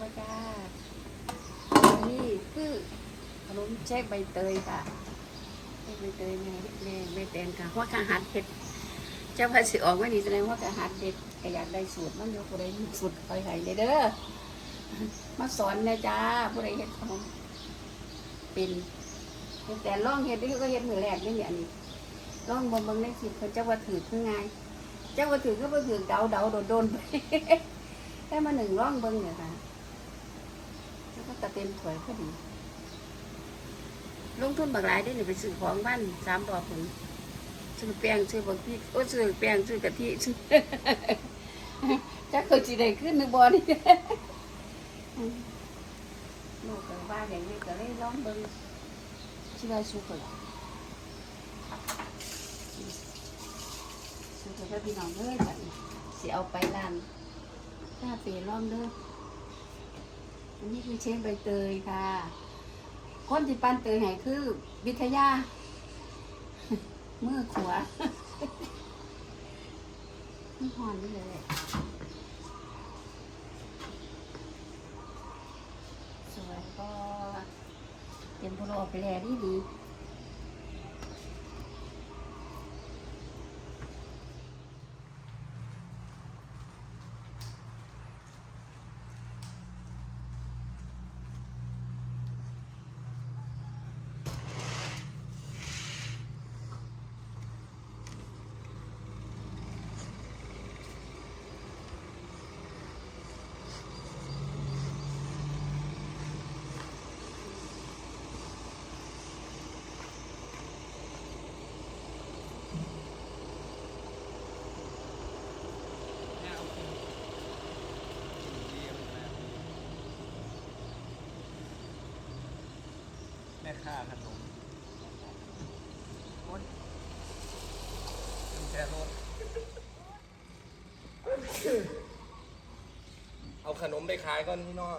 ปะจ้านี่คือขนมเช็คใบเตยค่ะเช็คใบเตยแม่แม่แม่แตงค่ะหัวกะหัดเห็ดเจ้าภาษีออกมาดีแสดงว่ากะหัดเด็ดก็อยากได้สูตรมันยู่ผู้ใดมีสูตรคอยให้เลยเด้อมาสอนนะจ้าผู้ใดเห็ดขนมเป็นแต่ล่องเห็ดนี่ก็เห็ดมือแรกนี่เนี่ยอันนี้ล่องบนเบิ่งในคลิปเขาเจ้าว่าถือคือไงเจ้าว่าถือก็ว่าถือเดาเดาโดนโดนไปได้มาหนึ่งร่องเบิ้งเนี่ยค่ะ แล้วก็ตะเต็มถวยพอดี ลงทุนบางรายได้หนึ่ไปซื้อของบ้านสามดอกผลซื้อแป้งซื้อบางพริกโอ้ซื้อแป้งซื้อกะทิซื้อจักเคยจีได้ขึ้นหนึ่งบอนี่ลูกก็ว่าอย่างนี้ก็เลยลองเบิ้งชื่อว่าสุกเหรอสุกก็พี่น้องเลยแบบสิเอาไปร้านถ้าเปลี่ยนรอบเด้อ อันนี้คือเชฟใบเตยค่ะ คนที่ปั้นเตยให้คือ วิทยา มือขวาไม่หอนี่เลยสวยก็เตรียมพโลออกไปแล้วดีดีแม่ ค้าขนมโอ๊ยกุญแจรถเอาขนมไปขายก่อนพี่น้อง